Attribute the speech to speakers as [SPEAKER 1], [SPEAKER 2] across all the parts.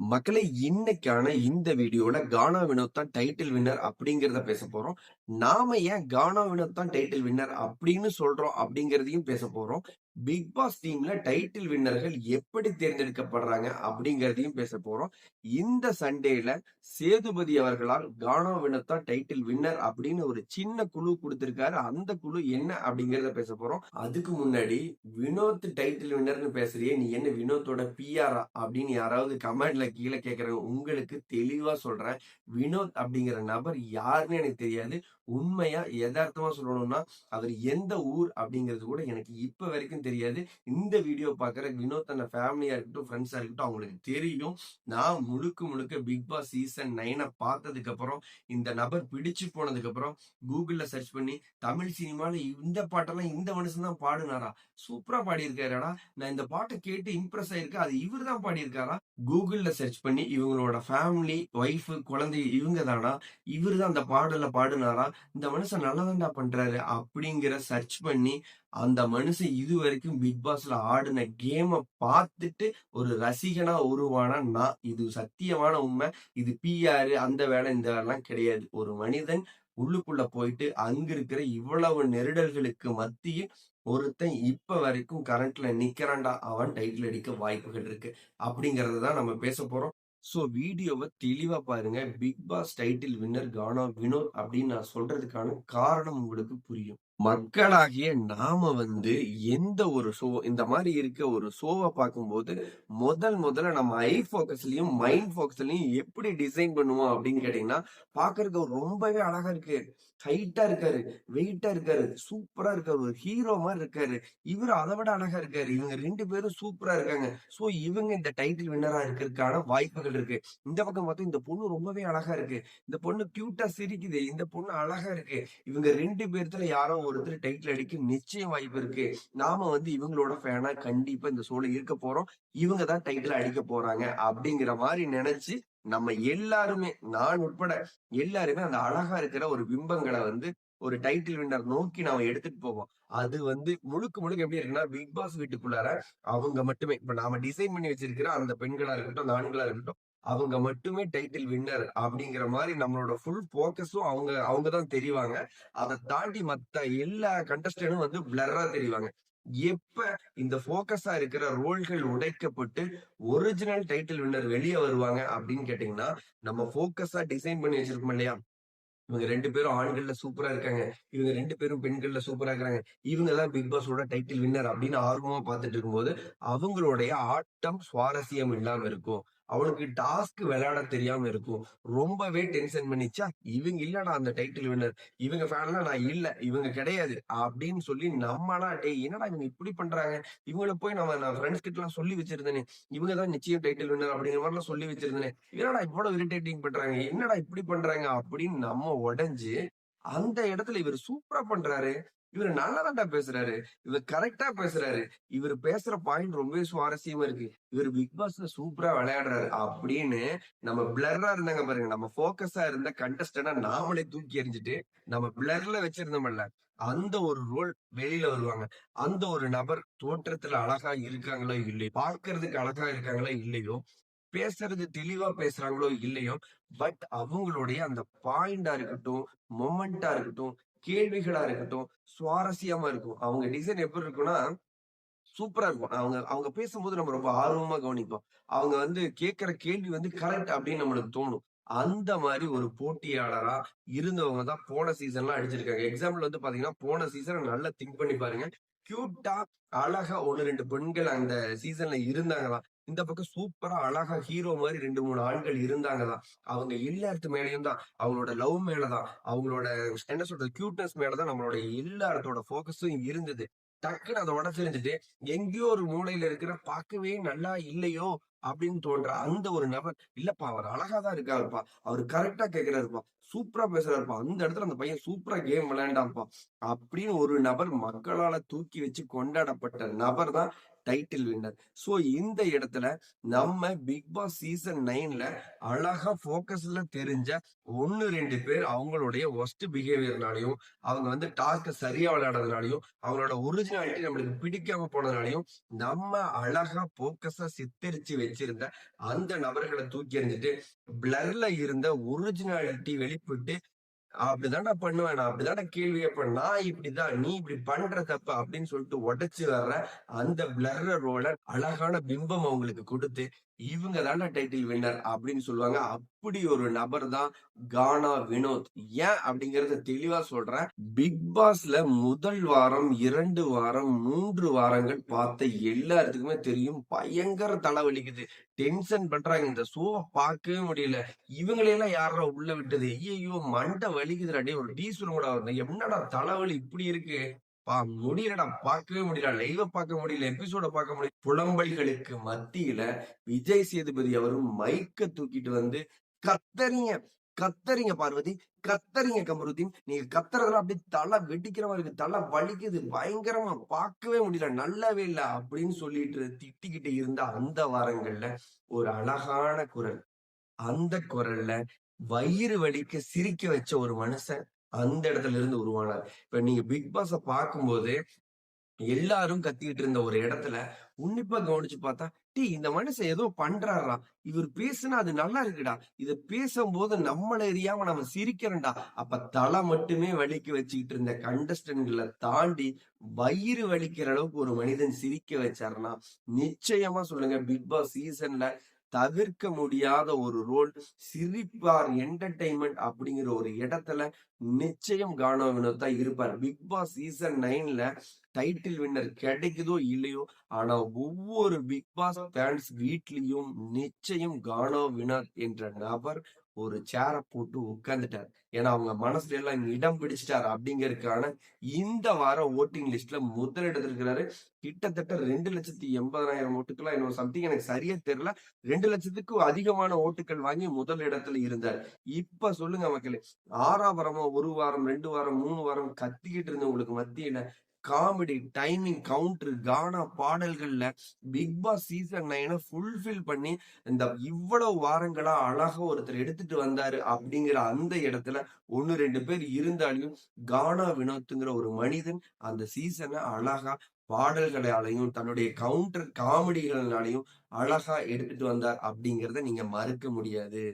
[SPEAKER 1] மக்களை இன்னைக்கான இந்த வீடியோல கானா வினோத் தான் டைட்டில் வின்னர் அப்படிங்கறத பேச போறோம். நாம ஏன் கானா வினோத் தான் டைட்டில் வின்னர் அப்படின்னு சொல்றோம் அப்படிங்கறதையும் பேச போறோம். பிக் பாஸ் டீம்ல டைட்டில் வின்னர்கள் எப்படி தேர்ந்தெடுக்கப்படுறாங்க அப்படிங்கறதையும் பேச போறோம். இந்த சண்டேல சேதுபதி அவர்களால் கானா வினோத் தான் டைட்டில் வின்னர் அப்படின்னு ஒரு சின்ன குழு கொடுத்திருக்காரு. அந்த குழு என்ன அப்படிங்கறத பேச போறோம். அதுக்கு முன்னாடி வினோத் டைட்டில் வின்னர்னு பேசுறியே நீ என்ன வினோத்தோட பிஆரா அப்படின்னு யாராவது கமெண்ட்ல கீழே கேக்குறாங்க உங்களுக்கு தெளிவா சொல்றேன். வினோத் அப்படிங்கிற நபர் யாருன்னு எனக்கு தெரியாது. உண்மையா யதார்த்தமா சொல்லணும்னா அவர் எந்த ஊர் அப்படிங்கிறது கூட எனக்கு இப்ப வரைக்கும் தெரியாது. இந்த வீடியோ பாக்குற வினோத் தன்னை ஃபேமிலியா இருக்கட்டும் ஃப்ரெண்ட்ஸா இருக்கட்டும் அவங்களுக்கு தெரியும். நான் முழுக்க முழுக்க பிக் பாஸ் சீசன் நைனை பார்த்ததுக்கு அப்புறம் இந்த நபர் பிடிச்சு போனதுக்கு அப்புறம் கூகுள்ல சர்ச் பண்ணி தமிழ் சினிமால இந்த பாட்டெல்லாம் இந்த மனுஷன் தான் பாடுனாரா? சூப்பரா பாடியிருக்காரடா. நான் இந்த பாட்டை கேட்டு இம்ப்ரெஸ் ஆயிருக்கேன். அது இவர் தான் பாடியிருக்காரா? கூகுள்ல சர்ச் பண்ணி இவங்களோட ஃபேமிலி ஒய்ஃபு குழந்தை இவங்க தானா இவர் தான் அந்த பாடல பாடுனாரா? இந்த மனுஷன் நல்லதாண்டா பண்றாரு அப்படிங்கிற சர்ச் பண்ணி அந்த மனுஷன் இது வரைக்கும் பிக் பாஸ்ல ஆடின கேம பார்த்துட்டு ஒரு ரசிகனா உருவானா? நான். இது சத்தியமான உண்மை. இது பிஆர் அந்த வேலை இந்த வேலைலாம் கிடையாது. ஒரு மனிதன் உள்ளுக்குள்ள போயிட்டு அங்க இருக்கிற இவ்வளவு நெருடல்களுக்கு மத்தியில் ஒருத்தன் இப்ப வரைக்கும் கரண்ட்ல நிக்கிறான்டா. அவன் டைட்டில் அடிக்க வாய்ப்புகள் இருக்கு. அப்படிங்கறத தான் நம்ம பேச போறோம். சோ வீடியோவை தெளிவா பாருங்க. Bigg Boss title winner Gana Vinoth அப்படின்னு நான் சொல்றதுக்கான காரணம் உங்களுக்கு புரியும். மக்களாகிய நாம வந்து எந்த ஒரு ஷோ இந்த மாதிரி இருக்க ஒரு ஷோவை பார்க்கும்போது முதல் முதல்ல நம்ம ஐ ஃபோக்கஸ்லயும் மைண்ட் ஃபோக்கஸ்லயும் எப்படி டிசைன் பண்ணுவோம் அப்படின்னு கேட்டீங்கன்னா பாக்குறதுக்கு ரொம்பவே அழகா இருக்கு. ஹைட்டா இருக்காரு வெயிட்டா இருக்காரு சூப்பரா இருக்காரு ஒரு ஹீரோ மாதிரி இருக்காரு. இவர் அதை விட அழகா இருக்காரு. இவங்க ரெண்டு பேரும் சூப்பரா இருக்காங்க. சோ இவங்க இந்த டைட்டில் வின்னரா இருக்கிறதுக்கான வாய்ப்புகள் இருக்கு. இந்த பக்கம் பார்த்தா இந்த பொண்ணு ரொம்பவே அழகா இருக்கு. இந்த பொண்ணு கியூட்டா சிரிக்குது. இந்த பொண்ணு அழகா இருக்கு. இவங்க ரெண்டு பேர்த்துல யாரோ ஒருத்தர் டைட்டில் அடிக்க நிச்சயம் வாய்ப்பு இருக்கு. நாம வந்து இவங்களோட ஃபேனா கண்டிப்பா இந்த சோல இருக்க போறோம். இவங்க தான் டைட்டில் அடிக்க போறாங்க. அப்படிங்கிற மாதிரி நினைச்சு நம்ம எல்லாருமே நான் உட்பட எல்லாருமே அந்த அழகா இருக்கிற ஒரு பிம்பங்களை வந்து ஒரு டைட்டில் வின்னர் நோக்கி நாம எடுத்துட்டு போவோம். அது வந்து முழுக்க முழுக்க எப்படி இருக்குன்னா பிக் பாஸ் வீட்டுக்குள்ளார அவங்க மட்டுமே இப்ப நாம டிசைன் பண்ணி வச்சிருக்கிற அந்த பெண்களா இருக்கட்டும் அந்த ஆண்களா இருக்கட்டும் அவங்க மட்டுமே டைட்டில் வின்னர் அப்படிங்கிற மாதிரி நம்மளோட ஃபுல் போக்கஸும் அவங்க அவங்க தான் தெரிவாங்க. அதை தாண்டி மத்த எல்லா கண்டஸ்டனும் வந்து பிளரா தெரிவாங்க. எப்ப இந்த போக்கஸா இருக்கிற ரோல்கள் உடைக்கப்பட்டு ஒரிஜினல் டைட்டில் வின்னர் வெளியே வருவாங்க அப்படின்னு கேட்டீங்கன்னா நம்ம போக்கஸா டிசைன் பண்ணி வச்சிருக்கோம் இல்லையா? இவங்க ரெண்டு பேரும் ஆண்கள்ல சூப்பரா இருக்காங்க. இவங்க ரெண்டு பேரும் பெண்கள்ல சூப்பரா இருக்காங்க. இவங்க தான் பிக் பாஸோட டைட்டில் வின்னர் அப்படின்னு ஆர்வமா பார்த்துட்டு இருக்கும்போது அவங்களுடைய ஆட்டம் சுவாரஸ்யம் இல்லாம இருக்கும். அவனுக்கு டாஸ்க் விளையாட தெரியாம இருக்கும். ரொம்பவே டென்ஷன் பண்ணிச்சா இவங்க இல்லடா அந்த டைட்டில் வின்னர் இவங்க ஃபேன்லாம் நான் இல்ல. இவங்க கிடையாது. அப்படின்னு சொல்லி நம்மளா டேய் என்னடா இவங்க இப்படி பண்றாங்க? இவங்கள போய் நம்ம நான் ஃப்ரெண்ட்ஸ் கிட்ட எல்லாம் சொல்லி வச்சிருந்தேனே. இவங்க தான் நிச்சயம் டைட்டில் வின்னர் அப்படிங்கிற மாதிரி சொல்லி வச்சிருந்தேனே. என்னடா இவ்வளவு இரிட்டேட்டிங் பண்றாங்க? என்னடா இப்படி பண்றாங்க? அப்படின்னு நம்ம உடைஞ்சு அந்த இடத்துல இவர் சூப்பரா பண்றாரு. இவர் நல்லதாண்டா பேசுறாரு. இவர் கரெக்டா பேசுறாரு. இவர் பேசுற பாயிண்ட் ரொம்பவே சுவாரஸ்யமா இருக்கு. இவர் பிக் பாஸ்ல சூப்பரா விளையாடுறாரு. அப்படின்னு நம்ம பிளர்ரா இருந்தாங்க பாருங்க. நம்ம போக்கஸா இருந்த கண்டஸ்டன்டா நாமளே தூக்கி எறிஞ்சிட்டு நம்ம பிளர்ல வச்சிருந்தோம்ல அந்த ஒரு ரோல் வெளியில வருவாங்க. அந்த ஒரு நபர் தோற்றத்துல அழகா இருக்காங்களோ இல்லையோ பார்க்கறதுக்கு அழகா இருக்காங்களோ இல்லையோ பேசுறது தெளிவா பேசுறாங்களோ இல்லையோ பட் அவங்களுடைய அந்த பாயிண்டா இருக்கட்டும் மொமெண்டா இருக்கட்டும் கேள்விகளா இருக்கட்டும் சுவாரஸ்யமா இருக்கும். அவங்க டிசைன் எப்படி இருக்கும்னா சூப்பரா இருக்கும். அவங்க அவங்க பேசும்போது நம்ம ரொம்ப ஆர்வமா கவனிப்போம். அவங்க வந்து கேட்கிற கேள்வி வந்து கரெக்ட் அப்படின்னு நம்மளுக்கு தோணும். அந்த மாதிரி ஒரு போட்டியாளரா இருந்தவங்க தான் போன சீசன்லாம் அடிச்சிருக்காங்க. எக்ஸாம்பிள் வந்து பாத்தீங்கன்னா போன சீசன் நல்லா திங்க் பண்ணி பாருங்க. கியூட்டா அழகா ஒன்னு ரெண்டு பெண்கள் அந்த சீசன்ல இருந்தாங்களாம். இந்த பக்கம் சூப்பரா அழகா ஹீரோ மாதிரி ரெண்டு மூணு ஆண்கள் இருந்தாங்கதான் அவங்க எல்லாத்து மேலயும் தான் அவங்களோட லவ் மேலதான் அவங்களோட என்ன சொல்றது கியூட்னஸ் மேலதான் நம்மளோட எல்லாத்தோட போக்கஸும் இருந்தது. டக்குன்னு அதை உடச்சிருந்துட்டு எங்கேயோ ஒரு மூலையில இருக்கிற பார்க்கவே நல்லா இல்லையோ அப்படின்னு தோன்ற அந்த ஒரு நபர் இல்லப்பா அவர் அழகா தான் இருக்காருப்பா அவர் கரெக்டா கேக்குறாருப்பா சூப்பரா பேசுறாருப்பா அந்த இடத்துல அந்த பையன் சூப்பரா கேம் விளையாண்டான்ப்பா அப்படின்னு ஒரு நபர் மக்களால தூக்கி வச்சு கொண்டாடப்பட்ட நபர் தான் டைட்டில் வின்னர் ஸோ இந்த இடத்துல நம்ம பிக் பாஸ் சீசன் நைன்ல அழகா போக்கஸ்ல தெரிஞ்ச ஒன்னு ரெண்டு பேர் அவங்களுடைய ஒஸ்ட் பிஹேவியர்னாலையும் அவங்க வந்து டாஸ்க சரியா விளையாடுறதுனாலையும் அவங்களோட ஒரிஜினாலிட்டி நம்மளுக்கு பிடிக்காம போனதுனாலையும் நம்ம அழகா போக்கஸா சித்தரிச்சு வச்சிருந்த அந்த நபர்களை தூக்கி எறிஞ்சிட்டு பிளர்ல இருந்த ஒரிஜினாலிட்டி வெளிப்பட்டு அப்படிதான்டா பண்ணுவேன் நான் அப்படிதான்டா கேள்வி கேட்பேன் நான் இப்படிதான் நீ இப்படி பண்ற தப்பு அப்படின்னு சொல்லிட்டு உடைச்சு வர்ற அந்த பிளர்ரோட அழகான பிம்பம் அவங்களுக்கு கொடுத்து இவங்க தான்டா டைட்டில் வின்னர் அப்படின்னு சொல்லுவாங்க. அப்படி ஒரு நபர் தான் கானா வினோத். ஏன் அப்படிங்கறத தெளிவா சொல்றேன். பிக் பாஸ்ல முதல் வாரம் இரண்டு வாரம் மூன்று வாரங்கள் பார்த்த எல்லாத்துக்குமே தெரியும். பயங்கர தலைவலிக்குது டென்ஷன் பண்றாங்க. இந்த ஷோவை பார்க்கவே முடியல. இவங்களையெல்லாம் யாரா உள்ள விட்டது? ஐயோ மண்டை வலிக்குதுடா. டேய் ஒரு டீசல் கூட என்னடா தலைவலி இப்படி இருக்கு. முடியலடா பார்க்கவே முடியல. லைவ பார்க்க முடியல எபிசோட பார்க்க முடியல. புலம்பல்களுக்கு மத்தியில விஜய் சேதுபதி அவரும் மைக்க தூக்கிட்டு வந்து கத்தறிங்க கத்தறிங்க பார்வதி கத்தறிங்க கமருதீன். நீங்க கத்துறதுல அப்படியே தலை வெடிக்கிற மாதிரி இருக்கு. தலை வலிக்குது. பயங்கரமா பார்க்கவே முடியல. நல்லாவே இல்ல. அப்படின்னு சொல்லிட்டு திட்டிக்கிட்டு இருந்த அந்த வாரங்கள்ல ஒரு அழகான குரல். அந்த குரல்ல வயிறு வலிக்க சிரிக்க வச்ச ஒரு மனுஷன் அந்த இடத்துல இருந்து உருவானார். இப்ப நீங்க பிக் பாஸ பார்க்கும்போது எல்லாரும் கத்திக்கிட்டு இருந்த ஒரு இடத்துல உன்னிப்பா கவனிச்சு பார்த்தா டீ இந்த மனுஷன் ஏதோ பண்றாரா இவர் பேசுனா அது நல்லா இருக்குடா. இத பேசும்போது நம்மள எரியாம நம்ம சிரிக்கிறோம்டா. அப்ப தலை மட்டுமே வலிக்க வச்சுக்கிட்டு இருந்த கண்டஸ்டன்ட்களை தாண்டி வயிறு வலிக்கிற அளவுக்கு ஒரு மனிதன் சிரிக்க வச்சாருன்னா நிச்சயமா சொல்லுங்க பிக் பாஸ் சீசன்ல தவிர்க்க முடியாத ஒரு ரோல் சிரிப்பார் என்டர்டைன்மெண்ட் அப்படிங்கிற ஒரு இடத்துல நிச்சயம் கானா வினோத் தான் இருப்பார். பிக் பாஸ் சீசன் நைன்ல டைட்டில் வின்னர் கிடைக்குதோ இல்லையோ ஆனா ஒவ்வொரு பிக் பாஸ் ஃபேன்ஸ் வீட்லயும் நிச்சயம் கானா வினோத் என்ற நபர் ஒரு சேரை போட்டு உட்கார்ந்துட்டார். ஏன்னா அவங்க மனசுல எல்லாம் இடம் பிடிச்சிட்டார் அப்படிங்கறதுக்கான இந்த வாரம் ஓட்டிங் லிஸ்ட்ல முதலிடத்துல இருக்கிறாரு கிட்டத்தட்ட ரெண்டு லட்சத்தி எண்பதாயிரம் ஓட்டுக்கெல்லாம் இன்னும் சம்திங் எனக்கு சரியா தெரியல. ரெண்டு லட்சத்துக்கும் அதிகமான ஓட்டுகள் வாங்கி முதல் இடத்துல இருந்தார். இப்ப சொல்லுங்க மக்களே ஆறாவரமா ஒரு வாரம் ரெண்டு வாரம் மூணு வாரம் கத்திக்கிட்டு இருந்தவங்களுக்கு மத்தியில காமெடி டைமிங் கவுண்டர் கானா பாடல்கள்ல பிக் பாஸ் சீசன் நைனை ஃபுல்ஃபில் பண்ணி இந்த இவ்வளவு வாரங்களா அழகா ஒருத்தர் எடுத்துட்டு வந்தாரு அப்படிங்கிற அந்த இடத்துல ஒன்னு ரெண்டு பேர் இருந்தாலும் கானா வினோத்துங்கிற ஒரு மனிதன் அந்த சீசனை அழகா பாடல்களாலையும் தன்னுடைய கவுண்டர் காமெடிகளாலையும் அழகா எடுத்துட்டு வந்தார் அப்படிங்கிறத நீங்க மறுக்க முடியாது.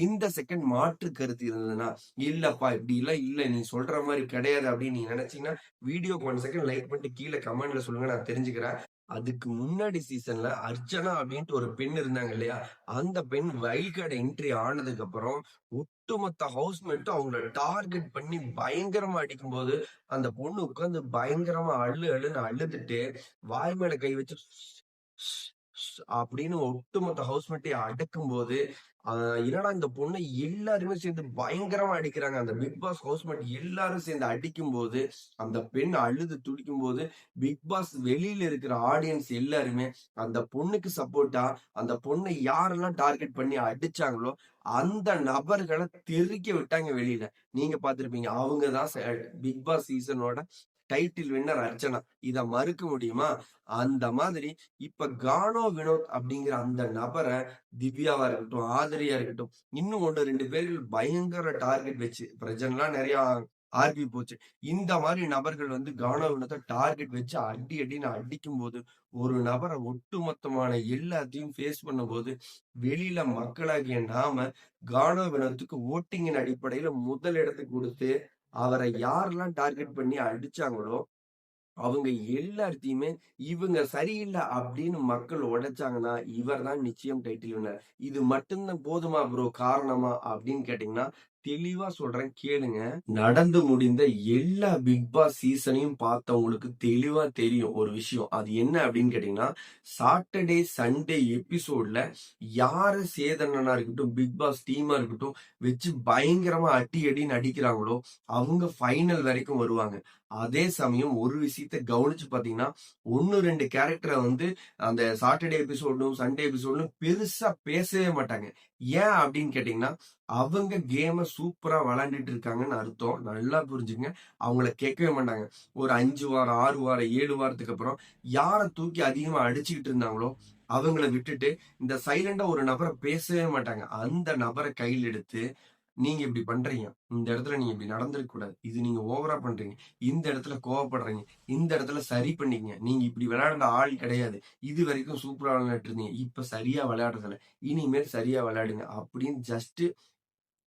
[SPEAKER 1] இந்த செகண்ட் மாற்று கருத்து இருந்ததுன்னா இல்லப்பா இப்படி எல்லாம் இல்ல. நீ சொல்ற மாதிரி கிடையாது அப்படின்னு நீ நினைச்சீங்கன்னா வீடியோக்கு ஒன் செகண்ட் லைக் பண்ணிட்டு கீழே கமெண்ட்ல சொல்லுங்க நான் தெரிஞ்சுக்கிறேன். அதுக்கு முன்னாடி சீசன்ல அர்ச்சனா அப்படின்ட்டு ஒரு பெண் இருந்தாங்க இல்லையா? அந்த பெண் வைல்ட் என்ட்ரி ஆனதுக்கு அப்புறம் ஒட்டுமொத்த ஹவுஸ்மேட்டும் அவங்கள டார்கெட் பண்ணி பயங்கரமா அடிக்கும் போது அந்த பொண்ணு உட்காந்து பயங்கரமா அழு அழுன்னு அழுதுட்டு வாய் மேல கை வச்சு அப்படின்னு ஒட்டுமொத்த ஹவுஸ்மேட்டை அடக்கும் போது என்னடா இந்த பொண்ணு எல்லாருமே சேர்ந்து பயங்கரமா அடிக்கிறாங்க. அந்த பிக் பாஸ் ஹவுஸ்மேட் எல்லாரும் சேர்ந்து அடிக்கும் போது அந்த பெண் அழுது துடிக்கும் போது பிக் பாஸ் வெளியில இருக்கிற ஆடியன்ஸ் எல்லாருமே அந்த பொண்ணுக்கு சப்போர்ட்டா அந்த பொண்ணை யாரெல்லாம் டார்கெட் பண்ணி அடிச்சாங்களோ அந்த நபர்களை தெறிக்க விட்டாங்க வெளியில. நீங்க பாத்திருப்பீங்க அவங்கதான் பிக் பாஸ் சீசனோட டைட்டில் வின்னர் அர்ச்சனா. இதை மறுக்க முடியுமா? அந்த மாதிரி இப்ப கானோ வினோத் அப்படிங்கிற அந்த நபரை திவ்யாவா இருக்கட்டும் ஆதரியா இருக்கட்டும் இன்னும் ஒன்று ரெண்டு பேர்கள் பயங்கர டார்கெட் வச்சு பிரஜன்லாம் நிறைய ஆர்பி போச்சு. இந்த மாதிரி நபர்கள் வந்து கானோ வினத்தை டார்கெட் வச்சு அடி அடின்னு அடிக்கும் போது ஒரு நபரை ஒட்டுமொத்தமான எல்லாத்தையும் ஃபேஸ் பண்ணும்போது வெளியில மக்களாகிய நாம கானோ வினத்துக்கு ஓட்டிங்கின் அடிப்படையில முதல் இடத்துக்கு கொடுத்து அவரை யாரெல்லாம் டார்கெட் பண்ணி அடிச்சாங்களோ அவங்க எல்லாத்தையுமே இவங்க சரியில்லை அப்படின்னு மக்கள் உடைச்சாங்கன்னா இவர் தான் நிச்சயம் டைட்டில் வினர் இது மட்டும்தான் போதுமா ப்ரோ காரணமா? அப்படின்னு கேட்டீங்கன்னா தெளிவா சொல்றேன் கேளுங்க. நடந்து முடிந்த எல்லா பிக் பாஸ் சீசனையும் பார்த்தவங்களுக்கு தெளிவா தெரியும் ஒரு விஷயம். அது என்ன அப்படின்னு கேட்டீங்கன்னா சாட்டர்டே சண்டே எபிசோட்ல யாரு சேதனா இருக்கட்டும் பிக் பாஸ் டீமா இருக்கட்டும் வச்சு பயங்கரமா அட்டி அடின்னு அடிக்கிறாங்களோ அவங்க ஃபைனல் வரைக்கும் வருவாங்க. அதே சமயம் ஒரு விஷயத்த கவனிச்சு பாத்தீங்கன்னா ஒன்னு ரெண்டு கேரக்டரை வந்து அந்த சாட்டர்டே எபிசோடும் சண்டே எபிசோடும் பெருசா பேசவே மாட்டாங்க. ஏன் அப்படின்னு கேட்டீங்கன்னா அவங்க கேமை சூப்பரா விளையாண்டுட்டு இருக்காங்கன்னு அர்த்தம். நல்லா புரிஞ்சுங்க அவங்கள கேட்கவே மாட்டாங்க. ஒரு அஞ்சு வாரம், ஆறு வாரம், ஏழு வாரத்துக்கு அப்புறம் யாரை தூக்கி அதிகமா அடிச்சுக்கிட்டு இருந்தாங்களோ, அவங்கள விட்டுட்டு இந்த சைலண்டா ஒரு நபர பேசவே மாட்டாங்க. அந்த நபரை கையில எடுத்து, "நீங்க இப்படி பண்றீங்க. இந்த இடத்துல நீங்க இப்படி நடந்திருக்க கூடாது. இது நீங்க ஓவரா பண்றீங்க. இந்த இடத்துல கோவப்படுறீங்க. இந்த இடத்துல சரி பண்ணீங்க நீங்க இப்படி விளையாடுற ஆள் கிடையாது. இது வரைக்கும் சூப்பரா விளையாட்டு இருந்தீங்க. இப்ப சரியா விளையாடுறதில்ல. இனிமேல் சரியா விளையாடுங்க." அப்படின்னு ஜஸ்ட்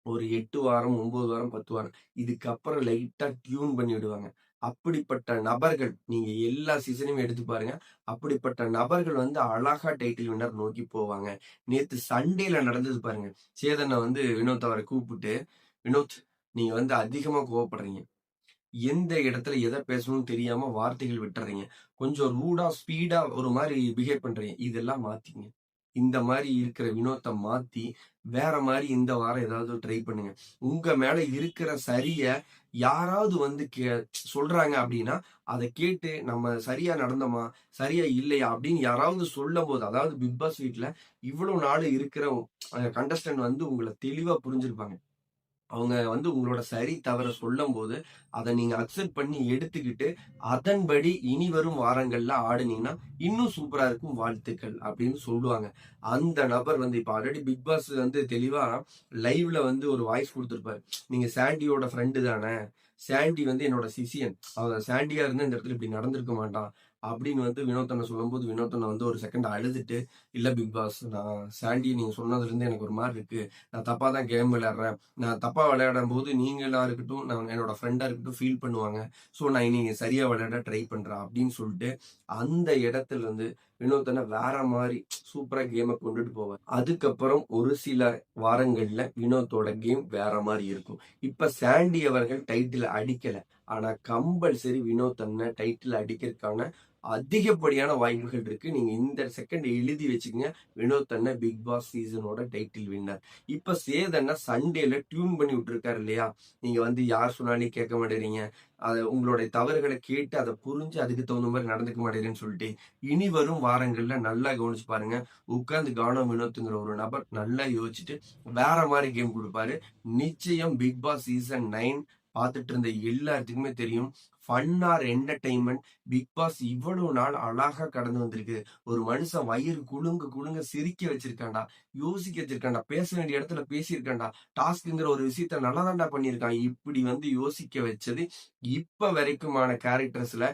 [SPEAKER 1] ஒரு எட்டு வாரம், ஒன்பது வாரம், 10 வாரம். இதுக்கப்புறம் லைட்டா டியூன் பண்ணி விடுவாங்க. அப்படிப்பட்ட நபர்கள் நீங்க எல்லா சீசனையும் எடுத்து பாருங்க. அப்படிப்பட்ட நபர்கள் வந்து அழகா டைட்டில் வின்னர் நோக்கி போவாங்க. நேத்து சண்டேல நடந்தது பாருங்க. சேதனை வந்து வினோத் அவரை கூப்பிட்டு, "வினோத் நீங்க வந்து அதிகமா கோவப்படுறீங்க. எந்த இடத்துல எதை பேசணும்னு தெரியாம வார்த்தைகள் விட்டுறீங்க கொஞ்சம் ரூடா, ஸ்பீடா ஒரு மாதிரி பிஹேவ் பண்றீங்க. இதெல்லாம் மாத்திங்க இந்த மாதிரி இருக்கிற வினோத்த மாத்தி, வேற மாதிரி இந்த வாரம் ஏதாவது ட்ரை பண்ணுங்க. உங்க மேல இருக்கிற சரிய யாராவது வந்து கே சொல்றாங்க அப்படின்னா, அதை கேட்டு நம்ம சரியா நடந்தோமா? சரியா இல்லையா? அப்படின்னு யாராவது சொல்லும் போது அதாவது பிக் பாஸ் வீட்ல இவ்வளவு நாள் இருக்கிற கண்டஸ்டன்ட் வந்து உங்களை தெளிவா புரிஞ்சிருப்பாங்க. அவங்க வந்து உங்களோட சரி, தவற சொல்லும் போது அதை நீங்க அக்செப்ட் பண்ணி எடுத்துக்கிட்டு, அதன்படி இனி வரும் வாரங்கள்ல ஆடுனீங்கன்னா, இன்னும் சூப்பரா இருக்கும் வாழ்த்துக்கள் அப்படின்னு சொல்லுவாங்க. அந்த நபர் வந்து இப்ப ஆல்ரெடி பிக் பாஸ் வந்து தெளிவா லைவ்ல வந்து ஒரு வாய்ஸ் கொடுத்துருப்பாரு "நீங்க சாண்டியோட ஃப்ரெண்டு தானே? சாண்டி வந்து என்னோட சிஷியன். அவ சாண்டியா இருந்தா இந்த இடத்துல இப்படி நடந்திருக்க மாட்டான்." அப்படின்னு வந்து வினோத்தனை சொல்லும்போது, வினோத்தனை வந்து ஒரு செகண்ட் அழுதுட்டு, இல்லை பிக் பாஸ் நான் சாண்டி நீங்கள் சொன்னதுலேருந்து எனக்கு ஒரு மாதிரி இருக்கு. நான் தப்பாக தான் கேம் விளையாடுறேன். நான் தப்பாக விளையாடும் போது நீங்களாக இருக்கட்டும், நான் என்னோட ஃப்ரெண்டாக இருக்கட்டும் ஃபீல் பண்ணுவாங்க. ஸோ நான் இனி சரியாக விளையாட ட்ரை பண்ணுறேன் அப்படின்னு சொல்லிட்டு, அந்த இடத்துல இருந்து வினோத்தனை வேற மாதிரி சூப்பராக கேமை கொண்டுட்டு போவேன் அதுக்கப்புறம் ஒரு சில வாரங்களில் வினோத்தோட கேம் வேற மாதிரி இருக்கும். இப்போ சாண்டி அவர்கள் டைட்டில் அடிக்கலை ஆனா கம்பல்சரி வினோத் அண்ணன் டைட்டில் அடிக்கிறதுக்கான அதிகப்படியான வாய்ப்புகள் இருக்கு. நீங்க இந்த செகண்ட் எழுதி வச்சுக்கங்க. வினோத் அண்ணன் பிக் பாஸ் சீசனோட டைட்டில் வின்னர். இப்ப சேதன்னா சண்டேல டியூன் பண்ணி விட்டுருக்காரு இல்லையா? நீங்க வந்து யார் சொன்னாலும் கேட்க மாட்டேறீங்க அதை உங்களுடைய தவறுகளை கேட்டு அதை புரிஞ்சு அதுக்கு தகுந்த மாதிரி நடந்துக்க மாட்டேறேன்னு சொல்லிட்டு, இனி வரும் வாரங்கள்ல நல்லா கவனிச்சு பாருங்க. உட்கார்ந்து கவனம் வினோத்துங்கிற ஒரு நபர் நல்லா யோசிச்சுட்டு வேற மாதிரி கேம் கொடுப்பாரு நிச்சயம் பிக் பாஸ் சீசன் நைன் பார்த்துட்டு இருந்த எல்லாத்துக்குமே தெரியும். Fun or entertainment Bigg Boss இவ்வளவு நாள் அழகா கடந்து வந்திருக்கு. ஒரு மனுஷன் வயிறு குலுங்க குலுங்க சிரிக்க வச்சிருக்கான்டா. யோசிக்க வச்சிருக்கான்டா. பேச வேண்டிய இடத்துல பேசியிருக்காண்டா டாஸ்க்குங்கிற ஒரு விஷயத்த நல்லா பண்ணியிருக்கான். இப்படி வந்து யோசிக்க வச்சது இப்ப வரைக்குமான கேரக்டர்ஸ்ல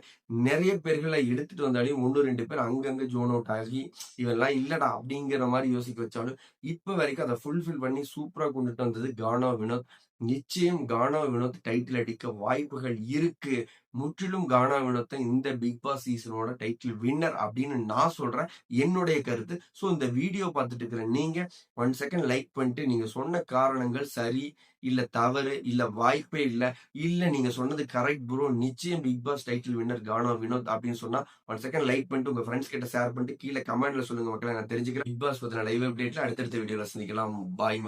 [SPEAKER 1] நிறைய பேர்களை எடுத்துட்டு வந்தாலும் 1, 2 பேர் அங்கங்க ஜோன் அவுட் ஆகி, இவெல்லாம் இல்லடா அப்படிங்கிற மாதிரி யோசிக்க வச்சாலும், இப்ப வரைக்கும் அதை ஃபுல்ஃபில் பண்ணி சூப்பரா கொண்டுட்டு வந்தது கானா வினோத். நிச்சயம் கானா வினோத் டைட்டில் அடிக்க வாய்ப்புகள் இருக்கு. முற்றிலும் கானா வினோத்தை இந்த பிக் பாஸ் சீசனோட டைட்டில் வின்னர் அப்படின்னு நான் சொல்றேன். என்னுடைய கருத்து. ஸோ இந்த வீடியோ பார்த்துட்டு இருக்கிற நீங்க ஒன் செகண்ட் லைக் பண்ணிட்டு நீங்க சொன்ன காரணங்கள் சரி, இல்ல தவறு, இல்ல வாய்ப்பே இல்ல, இல்ல நீங்க சொன்னது கரெக்ட் ப்ரோ. நிச்சயம் Bigg Boss title winner Gana Vinoth அப்படின்னு சொன்னா ஒன் செகண்ட் லைக் பண்ணிட்டு உங்க ஃப்ரெண்ட்ஸ் கிட்ட ஷேர் பண்ணிட்டு கீழே கமெண்ட்ல சொல்லுங்க மக்களை நான் தெரிஞ்சுக்கிறேன். பிக் பாஸ் பத்தின லைவ் அப்டேட்ல அடுத்தடுத்த வீடியோல சந்திக்கலாம். பாய்